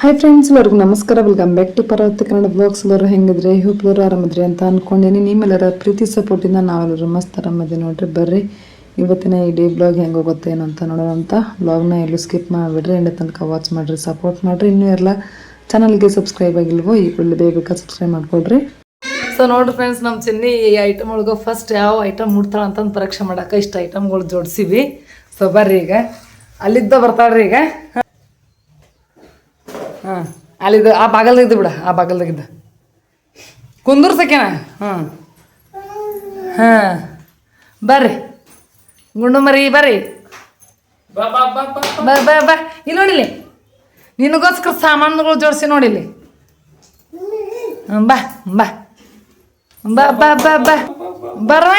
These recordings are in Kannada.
ಹಾಯ್ ಫ್ರೆಂಡ್ಸ್ ಎಲ್ಲರಿಗೂ ನಮಸ್ಕಾರ. ವೆಲ್ಕಮ್ ಬ್ಯಾಕ್ ಟು ಪರ್ವತ ಕನ್ನಡ ಬ್ಲಾಗ್ಸ್ ಎಲ್ಲರೂ ಹೆಂಗಿದ್ರೆ? ಹೋಪ್ಲರು ಆರಾಮದ್ರಿ ಅಂತ ಅನ್ಕೊಂಡಿನಿ. ನಿಮ್ಮೆಲ್ಲರ ಪ್ರೀತಿ ಸಪೋರ್ಟಿಂದ ನಾವೆಲ್ಲರೂ ಮಸ್ತ್ ಆರಾಮದಿ ನೋಡ್ರಿ. ಬರ್ರಿ. ಇವತ್ತಿನ ಈ ಡೇ ಬ್ಲಾಗ್ ಹೆಂಗೆ ಹೋಗುತ್ತೆ, ಏನು ಅಂತ ನೋಡೋಣ ಅಂತ. ಬ್ಲಾಗ್ನ ಎಲ್ಲೂ ಸ್ಕಿಪ್ ಮಾಡಿಬಿಡ್ರಿ. ಎಂಡ ತನಕ ವಾಚ್ ಮಾಡಿರಿ ಸಪೋರ್ಟ್ ಮಾಡಿರಿ. ಇನ್ನೂ ಎಲ್ಲ ಚಾನಲ್ಗೆ ಸಬ್ಸ್ಕ್ರೈಬ್ ಆಗಿಲ್ವೋ, ಈ ಕೂಡಲೇ ಬೇಗ ಸಬ್ಸ್ಕ್ರೈಬ್ ಮಾಡ್ಕೊಳ್ರಿ. ಸೊ ನೋಡ್ರಿ ಫ್ರೆಂಡ್ಸ್ ನಮ್ಮ ಚಿನ್ನಿ ಈ ಐಟಮ್ ಒಳಗೆ ಫಸ್ಟ್ ಯಾವ ಐಟಮ್ ಮುಡ್ತಾಳ ಅಂತಂದು ಪರೀಕ್ಷೆ ಮಾಡೋಕೆ ಇಷ್ಟು ಐಟಮ್ಗಳು ಜೋಡಿಸಿವಿ. ಸೊ ಬರ್ರಿ ಈಗ. ಅಲ್ಲಿದ್ದ ಬರ್ತಾಳ್ರಿ ಈಗ. ಹಾಂ. ಅಲ್ಲಿದ್ದು ಆ ಬಾಗಲ್ದಾಗಿದ್ದು ಬಿಡ ಆ ಬಾಗಲ್ದಾಗಿದ್ದ ಸಕೇನ ಹಾಂ. ಹಾಂ. ಬರ್ರಿ. ಗುಂಡು ಮರಿ ಬರ್ರಿ. ಬಾ ಬಾ ಬಾ ಇಲ್ಲಿ ನೋಡಿಲಿ ನಿನಗೋಸ್ಕರ ಸಾಮಾನುಗಳು ಜೋಡಿಸಿ ನೋಡಿಲಿ ಬಾ ಬಾ. ಬಾ ಬಾ ಬಾ ಬಾ. ಬರ್ವ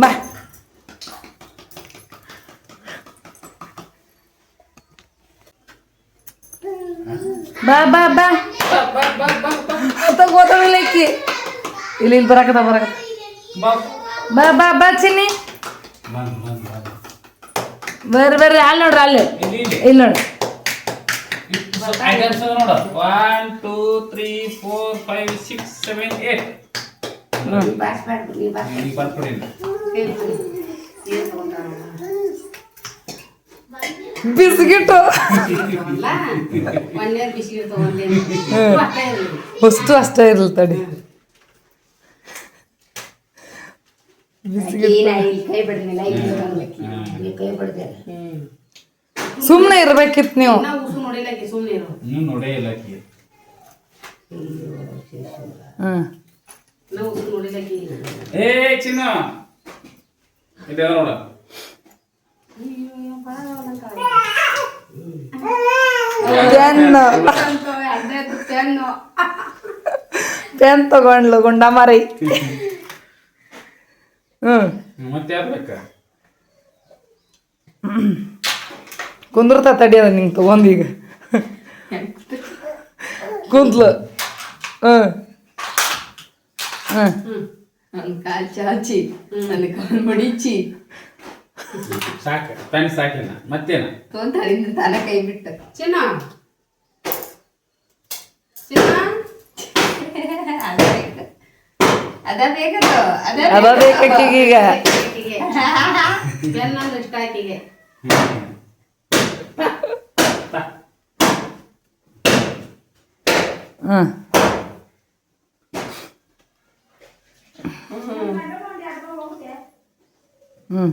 ಬಾ. ಬಾ ಬಾ ಬಾ. ತಗೋತಾವಿಲ್ಲ ಇಕ್ಕಿ ಇಲ್ಲಿ ಇಲ್ಲಿ ಬರಾಕತ್ತ ಬರಾಕತ್ತ. ಬಾ. ಬಾ ಬಾ ಚಿನ್ನಿ. ಬರ್ರಿ ಬರ್ರಿ ಅಲ್ಲಿ ನೋಡ್ರಿ ಅಲ್ಲಿ. ಇಲ್ಲಿ ನೋಡ್ರಿ. ನೋಡ. ನೋಡು one two three four five six seven eight ಬರ್ಕೊಡಿ biscuit ಅಷ್ಟು ಅಷ್ಟೇ ಇರಲಿ ತಡಿ. ಸುಮ್ಮನೆ ಇರ್ಬೇಕಿತ್ ನೀವು. ಹ್ಮ್. ನೋಡ ಪೆನ್ ತಗೊಂಡ್ಲು ಗುಂಡ ಮಾರಿ ಹ್ಮ್ ಕುಂದ್ರತ ತಡಿಯದ ನಿಂಗೆ ತಗೊಂಡ್ ಈಗ. ಕುಂತ್ಲು ಹ್ಮ್. ಹ್ಮ್. ಕಾಲ್ ಚಾಚಿ ನನ್ನ ಕಾಲ್ ಮಡಿಚಿ. ಸಾಕು ಪೆನ್ ಸಾಕಿನ ಮತ್ತೇನ? ತೊಂತಾಳಿಂದ ತನ ಕೈ ಬಿಟ್ಟು. ಚಿನ್ನ. ಚಿನ್ನ. ಅದ ಬೇಕು ಅದ ಬೇಕದು ಅದ ಅದ ಬೇಕಾಕಿಗೆ ಈಗ. ಬೆನ್ನೊಂದು ಇಷ್ಟ ಆಕಿಗೆ ಹ್ಮ್. ಹ್ಮ್.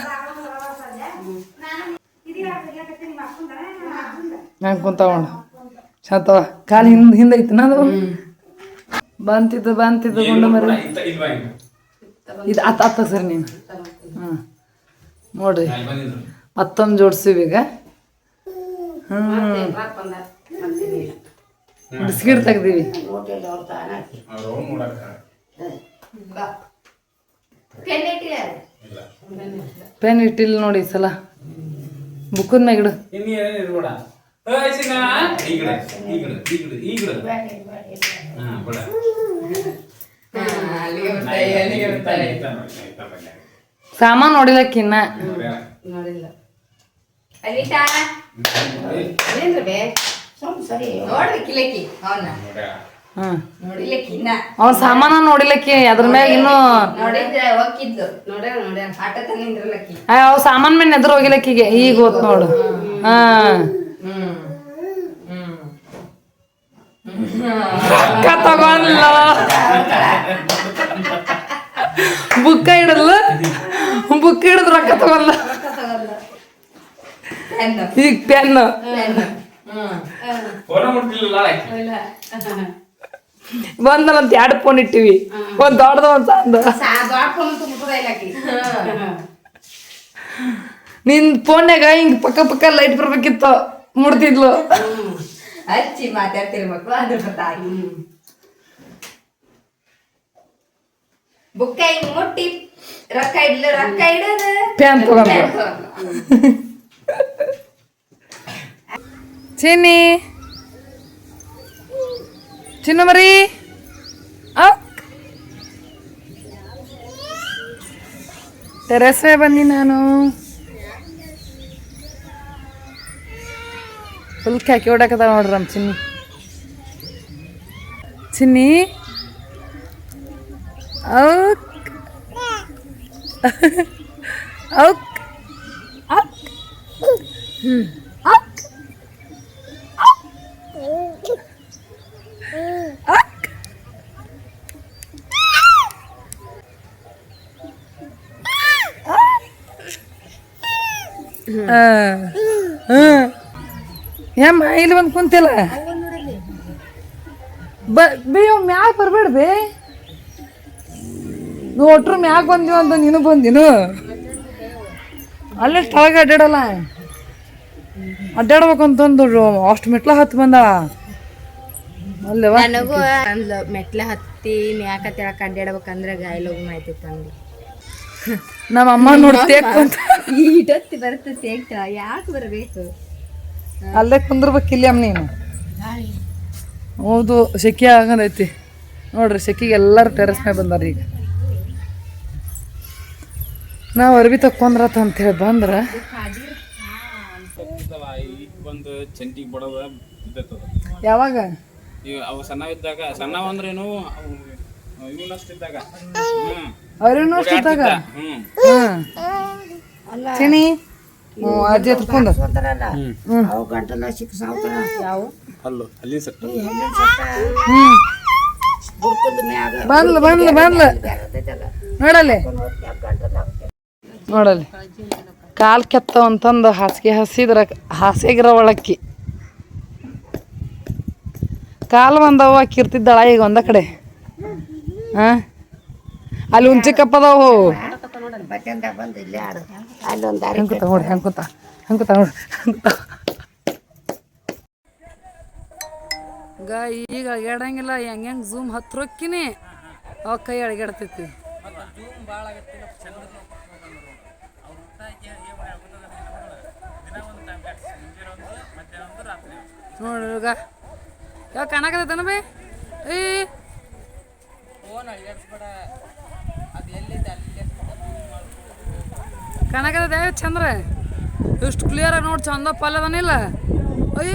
ಹೆಂಗ್ ಕುಂತಾವಣ ಶಾಂತ ಕಾಲು ಹಿಂದ್ ಹಿಂದೆ ಐತಿ ಅದು ಬಂತಿದ್ದು ಬಂತಿದ್ದು ಗುಂಡು ಮರಿ? ಇದು ಅತ್ತ ಅತ್ತ ಸರ್ ನೀನು. ಹ್ಮ್. ನೋಡ್ರಿ. ಮತ್ತೊಂದು ಜೋಡಿಸಿವಿ ಈಗ. ಹ್ಞೂ ಬಿಸ್ಕಿಟ್ ತೆಗ್ದೀವಿ. ಪೆನ್ ಇಟ್ಟಿಲ್ಲ. ನೋಡಿ ಈ ಸಲ. ಬುಕ್ಕದ ಮ್ಯಾಗ ಚಿನ್ನ, ಈ ಕಡೆ, ಈ ಕಡೆ, ಈ ಕಡೆ, ಈ ಕಡೆ. ಹಾ, ಬಿಡ. ಸಾಮಾನು ನೋಡಿಲಕ್ಕಿನ್ನ? ನೋಡಿಲ್ಲ. ಅನಿತಾ? ಏನ್ರಿ ಬೇ? ಸರಿ ಅವನ್ನ ಅವ್ನ. ಸಾಮಾನ ನೋಡಿಲಕ್ಕಿ ಅದ್ರ ಮ್ಯಾಗ ಇನ್ನು ಅವ್ ಸಾಮಾನ್ ಮೇಲೆ ಎದುರು ಹೋಗಿಲಕ್ಕಿಗೆ ಈಗ ಹೋತ್ ನೋಡು. ಹಾ ಹ್ಮ್ ಹ್ಮ್ ರೊಕ್ಕ ತಗೊಂಡ್ಲ? ಬುಕ್ಕ ಹಿಡದ್ಲು? ಬುಕ್ ಹಿಡಿದ್ ರೊಕ್ಕ ತಗೊಂಡ್ಲ? ಈಗ ಪೆನ್. ಒಂದಲ್ಲಂತ ಎರಡು ಫೋನ್ ಇಟ್ಟಿವಿ. ಒಂದ್ ದೊಡ್ಡದ ಒಂದ್ ಸಣ್ಣ ನಿನ್ ಫೋನ್ಯಾಗ ಹಿಂಗ್ ಪಕ್ಕ ಪಕ್ಕ ಲೈಟ್ ಬರ್ಬೇಕಿತ್ತು ಮುಡ್ತಿದ್ಲು ಹಚ್ಚಿ ಮಾತಾಡ್ತಿರ ಮಕ್ಕಳು ಅದ್ರ ಗೊತ್ತಾಗಿ ಬುಕ್ಕ ಹಿಂಗ್ ಮುಟ್ಟಿ ರೊಕ್ಕ ಇಡ್ಲು ರೊಕ್ಕ ಇಡೋದು. ಚಿನ್ನಿ. ಚಿನ್ನ ಮರಿ. ಟೆರೆಸ್ವೇ ಬನ್ನಿ ನಾನು. ಫುಲ್ ಕ್ಯಾಕಿ ಹೊಡಕದ ನೋಡ್ರಿ ನಮ್ಮ ಚಿನ್ನಿ ಚಿನ್ನಿ ಔಕ್ ಔಕ್ ಔಕ್ ಹ್ಮ್ ಏಮ್ಮ ಇಲ್ಲಿ ಬಂದು ಕುಂತಿಲ್ಲ? ಬ ಮ್ಯಾಗ ಬರ್ಬೇಡ ಬೇ. ನೀವು ಒಟ್ರು ಮ್ಯಾಗ ಬಂದಿವ ಅಂತ ನೀನು ಬಂದಿನು? ಅಲ್ಲೇ ಸ್ಥಳಕ್ಕೆ ಅಡ್ಡಾಡಲ್ಲ? ಅಡ್ಡಾಡ್ಬೇಕಂತಂದು ಅಷ್ಟು ಮೆಟ್ಲ ಹತ್ತು ಬಂದ. ಅಲ್ಲೇವ ನನಗೂ ಅಂದ್ಲು ಮೆಟ್ಲ ಹತ್ತಿ ಮ್ಯಾಕ ತೆಳಕ್ ಅಡ್ಡಾಡ್ಬೇಕಂದ್ರೆ ಗಾಯಲೋಗು ಮಾಹಿತಿ ತಂದು. ನಮ್ಮ ಅಮ್ಮ ನೋಡ್ತೇಕ್ ಅಂತ ಇಟೊತ್ತಿ ಬರುತ್ತೆ ಯಾಕೆ ಬರಬೇಕು? ಅಲ್ಲೇ ಕುಂದ್ರಬೇಕಿಲ್ಲ ಅಮ್ಮ ನೀನು. ಹೌದು ಸೆಕೆ ಆಗಂದೈತಿ ನೋಡ್ರಿ ಸೆಕೆಗೆ ಎಲ್ಲರೂ ಟೆರೆಸ್ ಮೇಲೆ ಬಂದಾರ ಈಗ. ನಾವು ಅರ್ಬಿ ತಕ್ಕೊಂದ್ರತ ಅಂತೇಳಿ ಬಂದ್ರ. ಈಗ ಬಂದು ಚಂಟಿಗೆ ಬಡವ ಅವು ಅಜ್ಜಿ ಹತ್ರ ಕುಂದ. ಹ್ಮ್. ಬಂದ್ಲ ಬಂದ್ಲ ಬಂದ್ಲ. ನೋಡಲ್ಲಿ. ನೋಡಲ್ಲಿ. ಕಾಲ್ ಕೆತ್ತವ ಅಂತಂದು ಹಾಸಿಗೆ ಹಸಿದ್ರ ಹಾಸಿಗೆ ಒಳಕ್ಕಿ. ಕಾಲು ಬಂದವ ಕಿರ್ತಿದ್ದಳ ಈಗ ಒಂದ ಕಡೆ. ಹಾಂ? ಅಲ್ಲಿ ಉಂಚಿಕಪ್ಪದವು ಹೆಂಗ್ ಕೂತ ಈಗ ಈಗ ಅಳ್ಗ್ಯಾಡಂಗಿಲ್ಲ ಹೆಂಗ್ ಹೆಂಗ್ ಝೂಮ್ ಹತ್ರ ಹೊಕ್ಕಿನಿ ಅವ ಕೈ ಅಳ್ಗ್ಯಾಡ್ತೈತಿ ನೋಡ್ರಿ ಈಗ ಯಾವ ಕಾಣಕತ್ತೈತನ ಬೇ? ಏ. ಕಾಣಕತ್ತೈತೆ ಚಂದ್ರ? ಎಷ್ಟು ಕ್ಲಿಯರ್ ಆಗಿ ನೋಡಿ ಚಂದ ಪಲ್ಲದನಿಲ್ಲ ಅಯ್ಯ.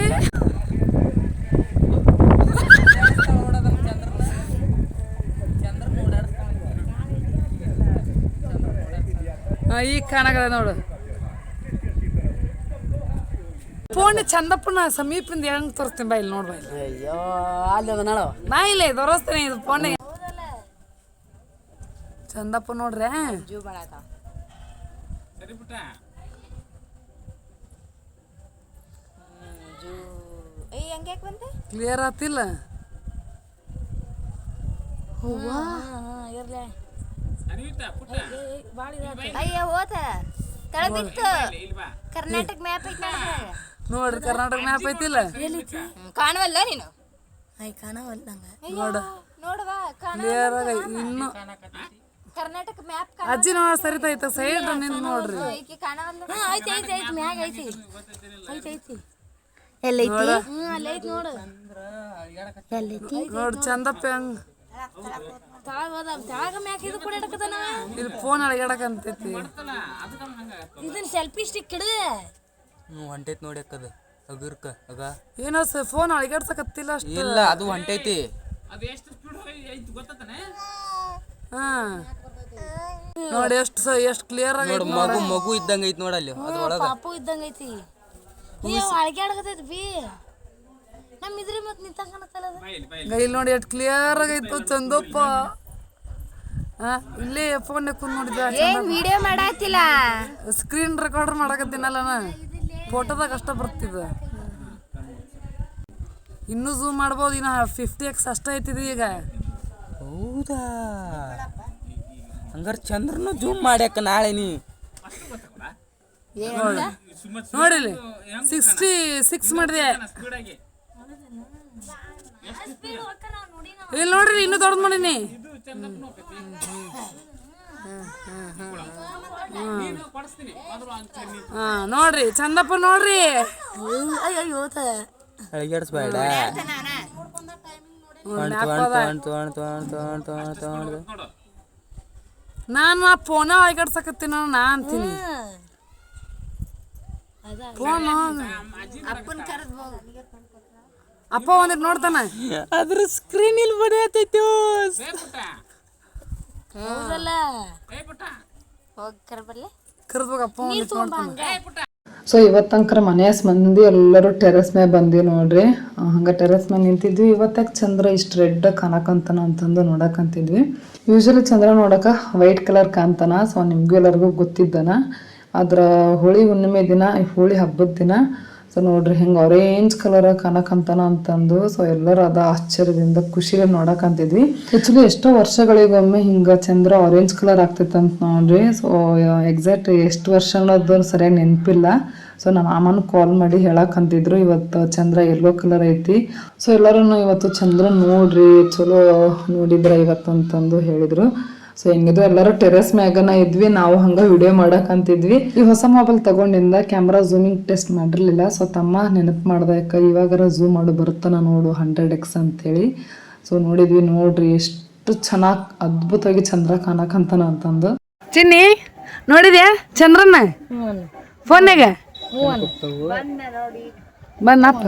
ಈ ಈಗ ಕಾಣಕದ ನೋಡು. ಫೋನ್ ಚಂದಪ್ಪನ ಸಮೀಪದಿಂದ ಹೆಂಗ್ ತೋರಿಸ್ತೀನಿ ಬಾ ಇಲ್ಲಿ ನೋಡ್ಬಾ ಅಯ್ಯೋ ಅಲ್ಲಿ ಅದ ನಾ ಇಲ್ಲ ತೋರಿಸ್ತೀನಿ ಇದು ಫೋನ್ ಚಂದಪ್ಪ ನೋಡ್ರೆ. ಸರಿ ಬಿಟ್ಟ ಕ್ಲಿಯರ್ ಆತಿಲ್ಲ. ಅನಿತ ಇರ್ಲೆ. ಅಯ್ಯ ಹೋತ. ತಳ ಬಿತ್ತು. ಇಲ್ಲಿ ಬಾ ಕರ್ನಾಟಕ ಮ್ಯಾಪ್ ಐತಿ ನೋಡ್ರಿ ಕರ್ನಾಟಕ ಮ್ಯಾಪ್ ಐತಿಲ್ಲ. ಕಾಣವಲ್ಲ ನೀನು? ನೋಡು. ನೋಡುವ ಕ್ಲಿಯರ್ ಇನ್ನು ಕರ್ನಾಟಕ ಮ್ಯಾಪ್ ಅಜ್ಜಿ ಸರಿತಾ ಸರಿತೈತ ಸೈಡ್ ನಿಂದು ನೋಡ್ರಿ. ಐತಿ ಕಾಣವಲ್ಲ ಐತಿ ಐತಿ ಐತಿ ಮ್ಯಾಗ ಐತಿ. ಐತಿ ಐತಿ. ಎಲ್ಲೈತಿ ಹ್ಮ್ ಅಲ್ಲೈತಿ ನೋಡು. ಎಲ್ಲೈತಿ ನೋಡು ಚಂದಪ್ಪ ಹೆಂಗ್? ಹೋದ ಮ್ಯಾಗ ಇದು ಕೂಡ ಹಿಡಕತಾನ ಇಲ್ಲಿ ಫೋನ್ ಅಳಗ್ಯಾಡಕಂತೈತಿ ಇದನ್ನ ಸೆಲ್ಫಿ ಸ್ಟಿಕ್ ಹ್ಞೂ ಹೊಂಟೈತಿ ನೋಡಿ ಅಕ್ಕದ ಅಗರ್ಕ ಅಗ. ಏನೋ ಫೋನ್ ಅಳಗಾಡ್ಸಕತ್ತಿಲ್ಲ ಅಷ್ಟು. ಇಲ್ಲ ಅದು ಹೊಂಟೈತಿ. ಅದು ಎಷ್ಟು ಸ್ಪೀಡ್ ಐತಿ ಗೊತ್ತಾನೆ ಹಾ. ನೋಡಿ ಎಷ್ಟು ಸ ಎಷ್ಟು ಕ್ಲಿಯರ್ ಆಗಿ ನೋಡು ಮಗು ಮಗು ಇದ್ದಂಗ ಐತಿ ನೋಡಲ್ಲಿ ಅಲ್ಲಿ ಪಾಪು ಇದ್ದಂಗ ಐತಿ. ಏ ಅಳಗೆ ಬಿ. ನಮ್ಮ ಇದ್ರಿ ಮತ್ ನಿಂತಂಗ ಕಾಣತ್ತಲ್ಲ ಅದು. ಇಲ್ಲಿ ನೋಡಿ ಎಷ್ಟು ಕ್ಲಿಯರ್ ಆಗೈತು ಚಂದಪ್ಪ. ಹಾ ಇಲ್ಲಿ ಫೋನ್ ಕುಂದ್ ನೋಡಿದ ಏನ್ ವಿಡಿಯೋ ಮಾಡಾತಿಲ್ಲ. ಸ್ಕ್ರೀನ್ ರೆಕಾರ್ಡರ್ ಮಾಡಕತ್ತೀನಲ್ಲ ನಾ. ಫೋಟೋದಾಗ ಅಷ್ಟ ಬರ್ತಿದ. ಇನ್ನೂ ಝೂಮ್ ಮಾಡ್ಬೋದು ಇನ್ನ ಫಿಫ್ಟಿ ಎಕ್ಸ್ ಅಷ್ಟ ಐತಿದ ಈಗ. ಹೌದಾ? ಹಂಗಾರ ಚಂದ್ರನು ಜೂಮ್ ಮಾಡ್ಯಾಕ ನಾಳೆ ನೀ ನೋಡಿಲಿ ಸಿಕ್ಸ್ಟಿ ಸಿಕ್ಸ್ ಮಾಡಿದೆ ಸ್ಪೀಡಾಗಿ ಇಲ್ಲಿ ನೋಡ್ರಿ ಇನ್ನೂ ದೊಡ್ಡದು ಮಾಡೀನಿ ಹಾ ನೋಡ್ರಿ ಚಂದಪ್ಪ ನೋಡ್ರಿ ಅಯ್ಯೋ ತಗೊಂಡು ತಗೊಂಡು ತೊಗೊಂಡ್ ತೊಗೊಂಡ್ ತೊಗೊಂಡ್ ತೊಗೊಂಡ್ ತೊಗೊಂಡ್ ತೊಗೊಂಡ್ ನಾನು ಆ ಫೋನ ಒಳಗಡ್ಸಕತ್ತೀನಿ ನಾ ಅಂತೀನಿ. ಫೋನ್ ಅಪ್ಪ ಒಂದಿಟ್ಟು ನೋಡ್ತಾನ. ಅದ್ರ ಸ್ಕ್ರೀನ್ ಇಲ್ಲಿ ಬಡಿಯತೈತಿ ಹೌದಲ್ಲ ಹೋಗಿ ಕರ್ಬರ್ಲೆ ಕರೆದ್ಬೇಕು ಅಪ್ಪ ಒಂದಿಟ್ ನೋಡ್ತಾನ. ಸೊ ಇವತ್ತಂಕ್ರ ಮನೆಯ ಮಂದಿ ಎಲ್ಲರೂ ಟೆರೆಸ್ ಮೇಲೆ ಬಂದಿ ನೋಡ್ರಿ. ಹಂಗೆ ಟೆರೆಸ್ ಮೇಲೆ ನಿಂತಿದ್ವಿ. ಇವತ್ತಾಗ ಚಂದ್ರ ಇಷ್ಟು ರೆಡ್ ಕಾಣಕಂತಾನ ಅಂತಂದು ನೋಡಕಂತಿದ್ವಿ. ಯೂಶಲಿ ಚಂದ್ರ ನೋಡಕ ವೈಟ್ ಕಲರ್ ಕಾಣ್ತಾನ. ಸೊ ನಿಮಗೂ ಎಲ್ಲರಿಗೂ ಗೊತ್ತಿದ್ದಾನ. ಅದ್ರ ಹೋಳಿ ಹುಣ್ಣಿಮೆ ದಿನ, ಈ ಹೋಳಿ ಹಬ್ಬದ ದಿನ ಸೊ ನೋಡ್ರಿ. ಹಿಂಗೆ ಆರೆಂಜ್ ಕಲರ್ ಕಾಣಕಂತಾನ ಅಂತಂದು ಸೊ ಎಲ್ಲರೂ ಅದ ಆಶ್ಚರ್ಯದಿಂದ ಖುಷಿಯಲ್ಲಿ ನೋಡಕಂತಿದ್ವಿ ಆಕ್ಚುಲಿ ಎಷ್ಟೋ ವರ್ಷಗಳಿಗೊಮ್ಮೆ ಹಿಂಗ ಚಂದ್ರ ಆರೆಂಜ್ ಕಲರ್ ಆಗ್ತಿತ್ತಂತ ನೋಡ್ರಿ. ಸೊ ಎಕ್ಸಾಕ್ಟ್ ಎಷ್ಟು ವರ್ಷ ಅನ್ನೋದು ಸರಿಯಾಗಿ ನೆನಪಿಲ್ಲ. ಸೊ ನಮ್ಮ ಮಾಮನ ಕಾಲ್ ಮಾಡಿ ಹೇಳಕಂತಿದ್ರು ಇವತ್ತು ಚಂದ್ರ ಎಲ್ಲೋ ಕಲರ್ ಐತಿ. ಸೊ ಎಲ್ಲರೂ ಇವತ್ತು ಚಂದ್ರ ನೋಡ್ರಿ. ಚಲೋ ನೋಡಿದ್ರ ಇವತ್ತು ಅಂತಂದು ಹೇಳಿದ್ರು. ಸೊ ಹೆಂಗಿದ್ರು ಎಲ್ಲರೂ ಟೆರೆಸ್ ಮ್ಯಾಗನ ಇದ್ವಿ. ನಾವು ಹಂಗ ವಿಡಿಯೋ ಮಾಡಕಂತಿದ್ವಿ ಈ ಹೊಸ ಮೊಬೈಲ್ ತಗೊಂಡಿಂದ ಕ್ಯಾಮ್ರಾ ಝೂಮಿಂಗ್ ಟೆಸ್ಟ್ ಮಾಡಿರ್ಲಿಲ್ಲ. ಸೊ ತಮ್ಮ ನೆನಪು ಮಾಡ್ದಕ್ಕ ಇವಾಗರ ಝೂಮ್ ಮಾಡು ಬರುತ್ತಾನ ನೋಡು ಹಂಡ್ರೆಡ್ ಎಕ್ಸ್ ಅಂತೇಳಿ. ಸೊ ನೋಡಿದ್ವಿ ನೋಡ್ರಿ ಎಷ್ಟು ಚೆನ್ನಾಗಿ ಅದ್ಭುತವಾಗಿ ಚಂದ್ರ ಕಾಣಕಂತನ ಅಂತಂದು. ಚಿನ್ನಿ ನೋಡಿದ್ಯಾ ಚಂದ್ರನ್ನ? ಫೋನ್ಯಾಗ ಬಂದಪ್ಪ.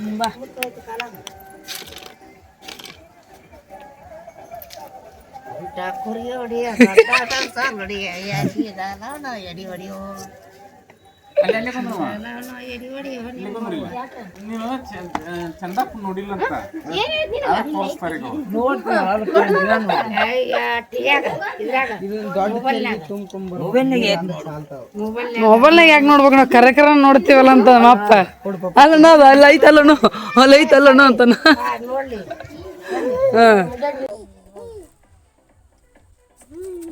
Mbah. Takur ya dia, takur ya sih, takur ya dia. ನೀನು ನಾಗ ನೋಡಿಲ್ಲ ಅಂತ ತೋರಿಸ್ತಾರೆ ಈಗ ಮೊಬೈಲ್ನಾಗ ಯಾಕೆ ನೋಡ್ಬೇಕು? ನಾವು ಕರೆ ಕರೆ ನೋಡ್ತೀವಲ್ಲ ಅಂತ ನಮ್ಮ ಅಪ್ಪ. ಅಲ್ಲಣ್ಣ ಅದು ಅಲ್ಲಿ ಐತಲ್ಲಣ್ಣ ಅಲ್ಲಿ ಐತಲ್ಲಣ್ಣ ಅಂತ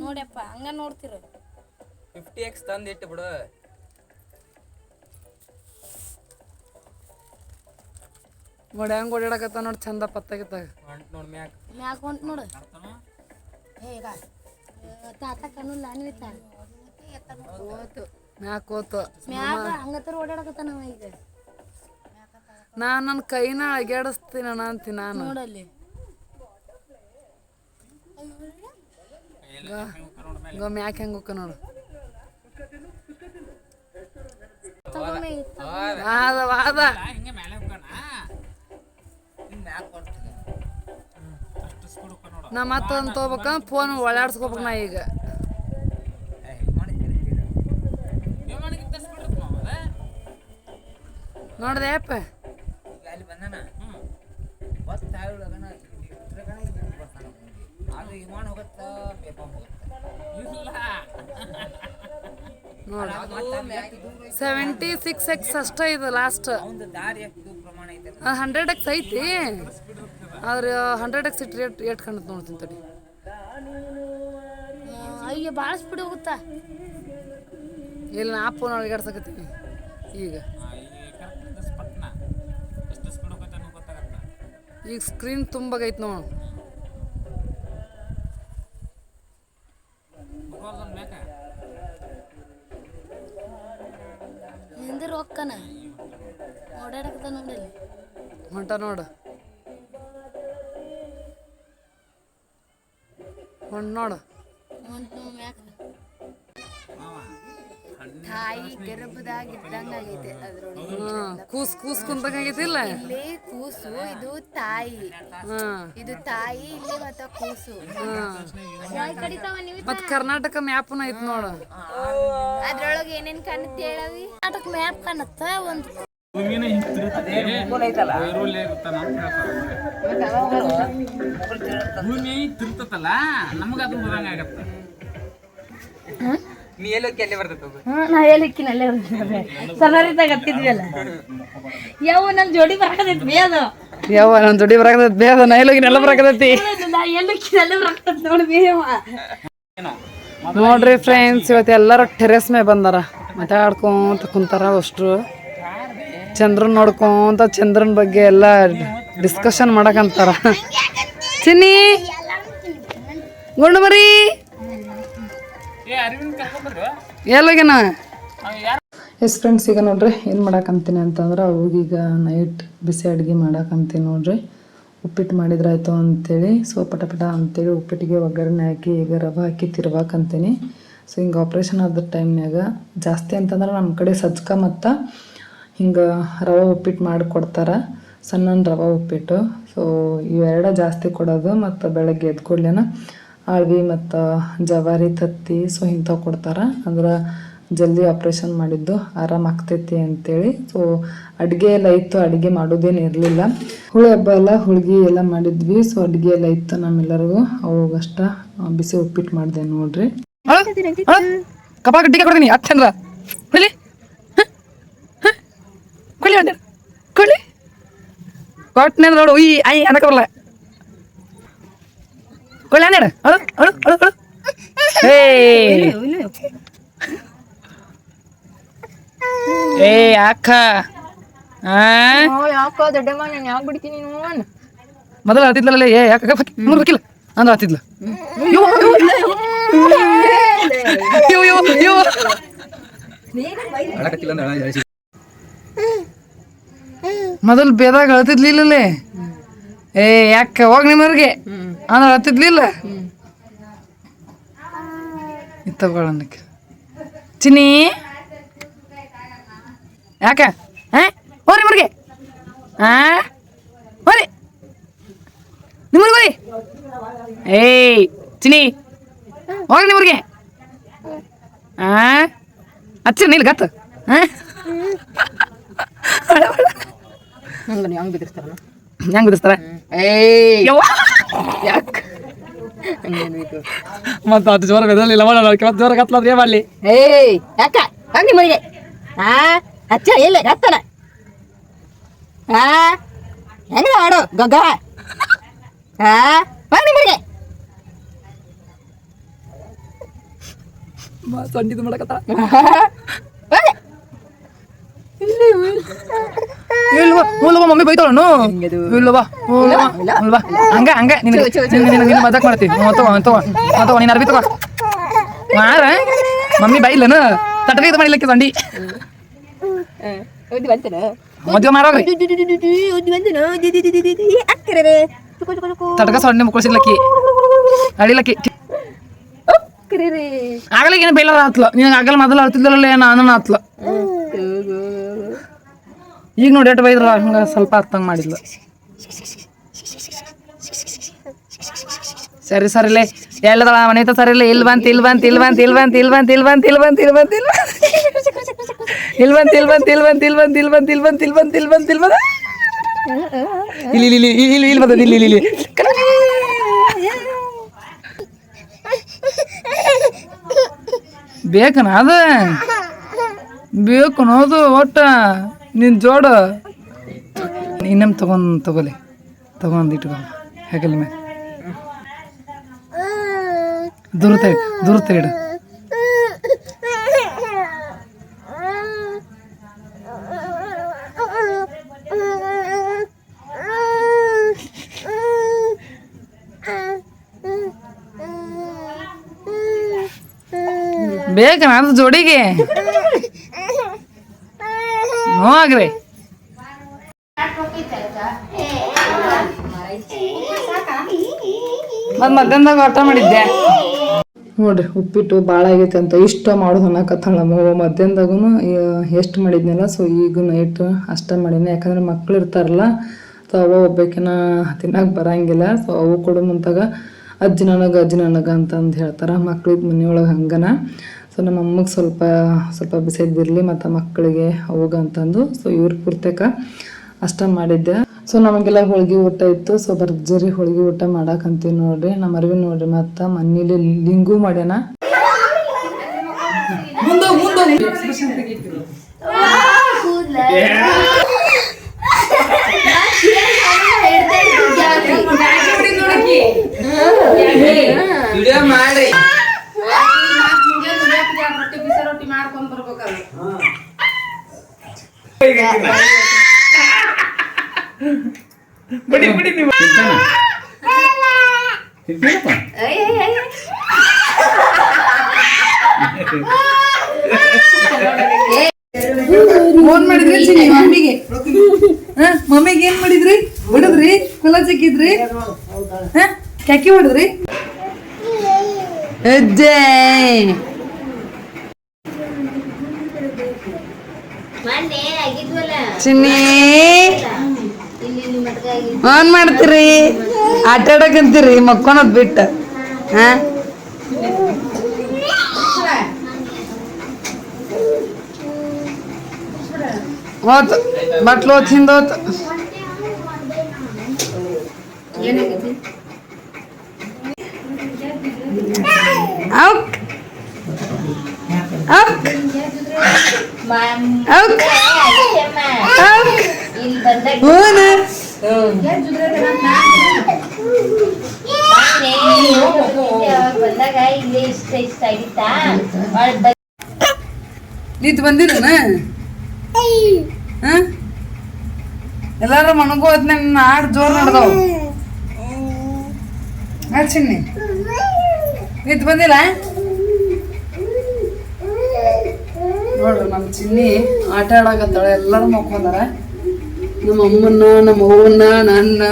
ನೋಡಪ್ಪ ಹಂಗ ನೋಡ್ತಿರ ಫಿಫ್ಟಿ ಎಕ್ಸ್ ತಂದಿಟ್ಟು ಬಿಡು. ನೋಡಿ ಹೆಂಗ್ ಓಡಾಡಕತ್ತ ನೋಡಿ ಚಂದ ಪತ್ತಾಗಿತ್ತಾಗ. ಹೊಂಟ್ ನೋಡ್. ಮ್ಯಾಕ್ ಮ್ಯಾಗ ಹೊಂಟ್ ನೋಡು ಹೇಗ ತಾತ. ಕಣ್ಣು ಅನ್ವಿತ ಮ್ಯಾಕ್ ಹೋತು ಮ್ಯಾಗ ಹಂಗತ್ತರ ಓಡಾಡಕತ್ತಾನ ಅವ ಈಗ. ನಾನು ನನ್ನ ಕೈನ ಅಗ್ಯಾಡಿಸ್ತೀನಿ ಅಣ್ಣ ಅಂತೀನಿ ನಾನು. ನೋಡಲ್ಲಿ. ಗೋ ಮ್ಯಾಕ್ ಹೆಂಗೆ ಹೋಗ ನೋಡು. ಆದ ವಾದ ನಾ ಮತ್ತೊಂದು ತೊಗೋಬೇಕ? ಫೋನ್ ಒಳಾಡ್ಸ್ಕೋಬೇಕ ನಾ ಈಗ. ನೋಡ್ದೆ ಅಪ್ಪ. ನೋಡಿ. ಸೆವೆಂಟಿ ಸಿಕ್ಸ್ ಎಕ್ಸ್ ಅಷ್ಟೇ ಇದು ಲಾಸ್ಟ್ ಹಂಡ್ರೆಡ್ ಎಕ್ಸ್ ಐತಿ. ಆದ್ರೆ ಹಂಡ್ರೆಡ್ ಎಕ್ಸ್ ಇಟ್ಟು ರೇಟ್ ಏಟ್ ಕಾಣುತ್ತೆ ನೋಡ್ತೀನಿ ತಡಿ. ಅಯ್ಯ ಭಾಳ ಸ್ಪೀಡ್ ಹೋಗುತ್ತಾ? ಇಲ್ಲಿ ನಾ ಫೋನ್ ಒಳಗಾಡ್ಸಕತ್ತೀನಿ ಈಗ. ಈಗ ಸ್ಕ್ರೀನ್ ತುಂಬಾಗೈತೆ ನೋಡು. ಮುಖವಾರ್ದನ್ ಹೋಗ್ತಾನೆ ರೊಕ್ಕನ ಓಡಾಡಕತ್ತ ನೋಡಲ್ಲಿ ಹೊಂಟ ನೋಡು. ಹೊಂಟ ನೋಡು ಹೊಂಟ್ ತಾಯಿ ಗರ್ಭದಾಗ ಇದ್ದಂಗ ಆಗೈತೆ ಅದ್ರೊಳಗೆ. ಹಾಂ ಕೂಸ್ ಕೂಸ್ ಕುಂತಂಗಾಗೈತಿಲ್ಲ ಇಲ್ಲಿ? ಕೂಸು ಇದು ತಾಯಿ. ಹಾಂ ಇದು ತಾಯಿ ಇಲ್ಲಿ ಮತ್ತ ಕೂಸು. ಮತ್ತು ಕರ್ನಾಟಕ ಮ್ಯಾಪ್ ಐತ್ ನೋಡು. ಅದ್ರೊಳಗ ಏನೇನ್ ಕಾಣುತ್ತೆ ಹೇಳವಿ? ಕರ್ನಾಟಕ ಮ್ಯಾಪ್ ಕಾಣುತ್ತ ಒಂದು ಭೂಮಿನ ಹಿಂಗೆ ತಿರುಗ್ತದೆ ವೈರೂಲ್ಯ ಇರುತ್ತಾನ ಅಂತ ಹೇಳ್ತಾರೆ ಭೂಮಿ ತಿರ್ತತಲ್ಲ ನಮಗೆ ಅದು ಬರಂಗ ಆಗತ್ತೆ. ನೀ ಎಲ್ಲೋಕೆ ಎಲ್ಲಿ ಬರ್ತೈತೆ ಅದು ನಾ ಹೇಳಿಕ್ಕಿನಲ್ಲೇ ಸಣ್ಣರಿದ್ದಾಗ ಹತ್ತಿದ್ವಲ್ಲ? ಯಾವ ನನ್ನ ಜೋಡಿ ಬರಾಕತೈತಿ ಬೇ ಅದು. ಯಾವ ನನ್ನ ಜೋಡಿ ಬರಾಕತೈತಿ ಬೇದ ನೈಲೋಗಿ ನೆಲ ಬರಾಕತೈತಿ ನಾ ಬರಾಕತೈತಿ ನೋಡಿ ನೋಡ್ರಿ ಫ್ರೆಂಡ್ಸ್ ಇವತ್ತು ಎಲ್ಲರೂ ಟೆರೆಸ್ ಮೇಲೆ ಬಂದಾರ. ಮಾತಾಡ್ಕೊಂತ ಕುಂತಾರ ಅಷ್ಟ್ರು. ಚಂದ್ರನ್ ನೋಡ್ಕೊಂತ ಚಂದ್ರನ್ ಬಗ್ಗೆ ಎಲ್ಲ ಡಿಸ್ಕಷನ್ ಮಾಡಕಂತಾರ. ಚಿನ್ನಿ! ಗುಂಡು ಮರಿ ಎಲ್ಲೋಗ್ಯಾನ ಎಸ್ ಫ್ರೆಂಡ್ಸ್ ಈಗ ನೋಡ್ರಿ ಏನು ಮಾಡಕಂತೀನಿ ಅಂತಂದ್ರೆ ಅವಾಗೀಗ ನೈಟ್ ಬಿಸಿ ಅಡ್ಗೆ ಮಾಡಕಂತೀನಿ ನೋಡ್ರಿ. ಉಪ್ಪಿಟ್ಟು ಮಾಡಿದ್ರಾಯ್ತು ಅಂತೇಳಿ ಸೊ ಪಟ ಪಟ ಅಂತೇಳಿ ಉಪ್ಪಿಟ್ಟಿಗೆ ಒಗ್ಗರಣೆ ಹಾಕಿ ಈಗ ರವೆ ಹಾಕಿ ತಿರ್ವಾಕಂತೀನಿ. ಸೊ ಹಿಂಗೆ ಆಪ್ರೇಷನ್ ಆದ ಟೈಮ್ನಾಗ ಜಾಸ್ತಿ ಅಂತಂದ್ರೆ ನಮ್ಮ ಕಡೆ ಸಜ್ಕ ಮತ್ತು ಹಿಂಗೆ ರವೆ ಉಪ್ಪಿಟ್ಟು ಮಾಡಿಕೊಡ್ತಾರೆ ಸಣ್ಣ ರವೆ ಉಪ್ಪಿಟ್ಟು. ಸೊ ಇವೆರಡ ಜಾಸ್ತಿ ಕೊಡೋದು ಮತ್ತು ಬೆಳಗ್ಗೆ ಎದ್ದು ಕೂಡಲೇನ ಅಳ್ವಿ ಮತ್ತು ಜವಾರಿ, ತತ್ತಿ ಸೊ ಇಂಥವು ಕೊಡ್ತಾರೆ. ಅಂದ್ರೆ ಜಲ್ದಿ ಆಪ್ರೇಷನ್ ಮಾಡಿದ್ದು ಆರಾಮ ಆಗ್ತೈತಿ ಅಂತೇಳಿ. ಸೊ ಅಡುಗೆ ಎಲ್ಲ ಇತ್ತು, ಅಡುಗೆ ಮಾಡೋದೇನು ಇರಲಿಲ್ಲ. ಹುಳಿ ಹಬ್ಬ ಎಲ್ಲ, ಹುಳ್ಗಿ ಎಲ್ಲ ಮಾಡಿದ್ವಿ. ಸೊ ಅಡುಗೆ ಎಲ್ಲ ಇತ್ತು ನಮ್ಮೆಲ್ಲರಿಗೂ. ಅವಾಗಷ್ಟ ಬಿಸಿ ಉಪ್ಪಿಟ್ಟು ಮಾಡಿದೆ ನೋಡ್ರಿ. ಕಪಾಳ ಕೊಡ್ತೀನಿ ಅಟ್ ಕೊಳ್ಳಿ ಒಂದು ಕೊಳ್ಳಿ ನೋಡು ಈ ಐ ಅನ್ನಕ್ಕೆ ಬರಲ್ಲ. ಕೊಳ್ಳಿ ಅಳು ಅಳು ಅಳು ಅಳು. ಏ ಏ ಅಕ್ಕ. ಮೊದಲು ಹತ್ತಿದ್ಲಲ್ಲ ಏ ಯಾಕೆ ಮೂರು ಹಾಕಿಲ್ಲ ಅಂದ ಹತ್ತಿದ್ಲ. ಇವು ಇವು ಇವು ಮೊದಲು ಬೇದಾಗ ಅಳ್ತಿದ್ಲಿಲ್ಲಲೇ? ಏ ಯಾಕೆ? ಹೋಗ್ ನಿಮ್ಮವ್ರಿಗೆ. ಅಂದ್ರೆ ಅಳ್ತಿದ್ಲಿಲ್ಲ. ಇತ್ತಗೊಳ್ಳಕ್ಕೆ ಚಿನ್ನಿ? ಯಾಕೆ? ಹಾಂ ಹೋರಿ ಮರ್ಗೆ ಹಾ ಹೋರಿ. ನಿಮ್ಮ ಹೋರಿ. ಏಯ್ ಚಿನ್ನಿ. ಹೋಗಿ ನಿಮ್ಮೂರಿಗೆ. ಹಾಂ ಹಚ್ಚಿ ನೀಲ್ ಗತ್ತು. ಹಂಗೆ ಹಂಗೆ ಬಿದ್ದಿರ್ತಾರ ಹೆಂಗ್ ಬಿದಿರ್ತಾರ ಏಯ್! ಯಾಕೆ? ಮತ್ತೆ ಅದು ಜೋರ ಬೆದಲಿಲ್ಲ ಮಾಡಲ್ಲ ಮತ್ತೆ ಜೋರ ಕತ್ಲಾದ್ರೆ ಮಾಡ್ಲಿ? ಏಯ್! ಯಾಕ? ಹಂಗೆ ಮರಿಗೆ ಹಾ ಅಚ್ಚ ಇಲ್ಲ ಹತ್ತನ ಹಾ ಹೆಂಗ ಆಡೋ ಗಗ್ಗ? ಹಾ ಹಂಗೆ ಮರಿಗೆ ಸಂಡಿದು ಮಾಡಕತ್ತ? ಇಲ್ವಾ ಮಮ್ಮಿ ಬೈತಾಳನು ಇಲ್ವಾ ಹಂಗ ಹಂಗ ನಿನಗೆ ನಿನಗೆ ಮಜಾಕ್ ಮಾಡ್ತೀನಿ ಹ್ಞೂ ತಗೋ ತಗೋ ಹ್ಞೂ ತಗೋ ನೀನು ಅರ್ಬಿ ತಗೋ ಮಾರ ಮಮ್ಮಿ ಬೈಲನು ತಟಕ ಇದು ಮಾಡಿಲ್ಲಕ್ಕೆ ಸಂಡಿ ಮದುವೆ ತಟಕ ಸೊಂಡಿ ಅಡಿಲಕ್ಕಿ ಕರೀರಿ ಆಗಲೇ ಏನು ಬೈಲಾರ ಆತ್ಲ ನೀನು ಆಗಲ್ಲ ಮೊದಲು ಅಳ್ತಿದ್ದಲ್ಲ ನಾನು ಆತ್ಲ ಈಗ ನೋಡಿ ಎಟ್ ಬೈದ್ರ ಹಂಗ ಸ್ವಲ್ಪ ಅರ್ಥಂಗೆ ಮಾಡಿಲ್ಲ ಸರಿ ಸರಿಲೇ ಎಲ್ಲದಳ ಮನೆ ಸರಿ ಇಲ್ಲ ಇಲ್ಲ ಬಂತ ಇಲ್ಲಿ ಬಂತ ಇಲ್ಲಿ ಬಂತ ಇಲ್ಲಿ ಬಂತ ಇಲ್ಲಿ ಬಂತ ಇಲ್ಲಿ ಬಂತ ಇಲ್ಲಿ ಬಂತ ಇಲ್ಲಿ ಬಂತ ಇಲ್ಲಿ ಬಂತ ಇಲ್ಲ ಬಂತ ಇಲ್ಲಿ ಬಂತ ಇಲ್ಲಿ ಬಂತ ಇಲ್ಲಿ ಬಂತ ಇಲ್ಲಿ ಬಂತ ಇಲ್ಲಿ ಬಂತ ಇಲ್ಲಿ ಬಂತ ಇಲ್ಲಿ ಬಂತ ಇಲ್ಲಿ ಇಲ್ಲಿ ಇಲ್ಲಿ ಇಲ್ಲಿ ಇಲ್ಲಿ ಇಲ್ಲ ಇಲ್ಲಿ ಇಲ್ಲಿ ಇಲ್ಲಿ ಬೇಕನ ಅದ ಬೇಕು ಅದು ಒಟ್ಟ ನಿನ್ನ ಜೋಡ? ಇನ್ನೊಮ್ಮೆ ತಗೊಂಡ್ ತಗೊಲಿ ತಗೊಂಡು ಇಟ್ಕೊಂಡು ಹೆಗಲ್ ಮೇಲೆ ದೂರ ತೈಡ್ ದೂರ ತೈಡ್ ಬೇಗ ನಾನು ಜೋಡಿಗೆ. ನೋಗ್ರಿ ಮತ್ ಮಧ್ಯಾಹ್ನದಾಗ ಊಟ ಮಾಡಿದ್ದೆ ನೋಡ್ರಿ, ಉಪ್ಪಿಟ್ಟು ಭಾಳ ಆಗೈತೆ ಅಂತ ಇಷ್ಟ ಮಾಡೋದು ಅನ್ನಕತ್ತಾಳ ನಮ್ಮವ್ವ ಮಧ್ಯಾಹ್ನದಾಗೂ ಎಷ್ಟು ಮಾಡಿದ್ನಲ್ಲ ಸೊ ಈಗ ನೈಟ್ ಅಷ್ಟೇ ಮಾಡಿದ್ನ ಯಾಕಂದ್ರೆ ಮಕ್ಳು ಇರ್ತಾರಲ್ಲ ಸೊ ಅವ ಒಬ್ಬಕ್ಕಿನ ತಿನ್ನಕ್ಕೆ ಬರಂಗಿಲ್ಲ ಸೊ ಅವು ಕೊಡು ಮುಂತಾಗ ಅಜ್ಜಿ ನನಗೆ ಅಜ್ಜಿ ನನಗೆ ಅಂತಂದು ಹೇಳ್ತಾರೆ. ಮಕ್ಳಿದ್ ಮನೆಯೊಳಗೆ ಹಂಗನ. ಸೊ ನಮ್ಮ ಅಮ್ಮಗೆ ಸ್ವಲ್ಪ ಸ್ವಲ್ಪ ಬಿಸಿದ್ದಿರಲಿ ಮತ್ತು ಮಕ್ಕಳಿಗೆ ಅವಾಗ ಅಂತಂದು ಸೊ ಇವ್ರ ಪೂರ್ತಕ ಅಷ್ಟ ಮಾಡಿದ್ದೆ ಸೊ ನಮಗೆಲ್ಲ ಹೋಳಿಗೆ ಊಟ ಇತ್ತು ಸೊ ಭರ್ಜರಿ ಹೋಳಿಗೆ ಊಟ ಮಾಡಾಕಂತೀವಿ ನೋಡ್ರಿ ನಮ್ಮ ಅರ್ವಿ ನೋಡ್ರಿ ಮತ್ತು ಮನೇಲಿ ಲಿಂಗು ಮಾಡ್ಯಾನ ವಿಡಿಯೋ ಮಾಡಿ ಬಡಿ ಬಡಿ ನೀವು. ತಿಂತಾನ ತಿಂತಾನಪ್ಪ ಫೋನ್ ಮಾಡಿದ್ರಿ ಚಿನ್ನಿ ಮಮ್ಮಿಗೆ. ಹ? ಮಮ್ಮಿಗೆ ಏನ್ ಮಾಡಿದ್ರಿ? ಬಿಡದ್ರಿ? ಕುಲ ಸಿಕ್ಕಿದ್ರಿ? ಹ? ಕ್ಯಾಕಿ ಹೊಡದ್ರಿ ಅಜ್ಜೆ ಚಿನ್ನಿ. ಏನ್ ಮಾಡ್ತೀರಿ? ಆಟ ಆಡಕಂತೀರಿ ಮಕ್ಕೊಳೋದ್ ಬಿಟ್ಟು. ಹಾ? ಹೋತ್ ಬಟ್ಲು ಹೋತ್ ಹಿಂದ್ ಹೋತ್. ಔಕ್ ಔಕ್ ಔಕ್ ಔಕ್ ಇಲ್ಲಿ ಬಂದಾಗ ಹೂನ ಮೊನ್ನೆ ಬಂದಾಗ ಇಲ್ಲಿ ಇಷ್ಟ ಇಷ್ಟ ಆಗಿತ್ತಾ ಒಳಗ್ ಬಂದ್- ಎಲ್ಲಾರು ನನ್ನ ಹಾಡು ಜೋರ್ ನೋಡ್ದವ್. ಚಿನ್ನಿ ನಿಂತು ಬಂದಿಲ್ಲ? ನೋಡ್ರಿ ನಮ್ಮ ಚಿನ್ನಿ ಆಟ ಆಡಕತ್ತಾಳೆ, ಎಲ್ಲರೂ ಮಕ್ಕೊಂಡಾರ ನಮ್ಮ ಅಮ್ಮನ್ನ, ನಮ್ಮ ಅವ್ವನ್ನ, ನನ್ನ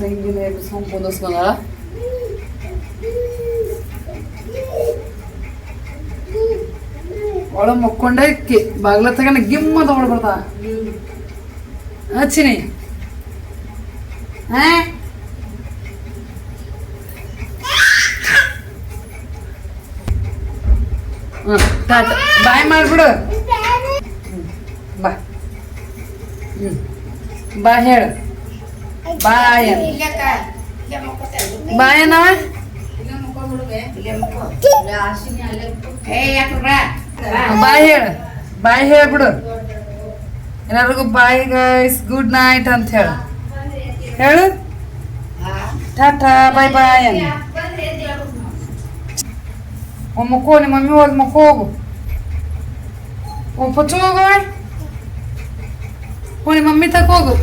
ತಂಗಿನ ಎಬ್ಸ್ಕೊಂಡ್ ಕುಂದಿಸ್ಕೊಂಡಾಳ. ಒಳ ಮಕ್ಕೊಂಡೆ ಕಿ ಬಾಗ್ಲ ತಗನ ಗಿಮ್ಮ ತಗೊಂಡ್ ಬರ್ತಾ ಹಚ್ಚಿನಿ ಹಾ? ಬಾಯ್ ಮಾಡಿಬಿಡು. ಬಾ. ಹ್ಞೂ ಬಾ ಹೇಳು. ಬಾಯ್. ಬಾಯ್ ಏನವ ಬಾಯ್ ಹೇಳು. ಬಾಯ್ ಹೇಳ್ಬಿಡು. ಎಲ್ಲರಿಗೂ ಬಾಯ್ ಗೈಸ್ ಗುಡ್ ನೈಟ್ ಅಂತ ಹೇಳು. ಹೇಳು. ಟಾಟಾ ಬಾಯ್ ಬಾಯ್ ಅಂತ ಒಂದು ಮಕ್ಕೋ ನಿಮ್ಮ ಮಮ್ಮಿ ಹೋಗಿ ಮಕ್ಕೋ ಹೋಗು ಓ ಪಚ್ಚು ಹೋಗು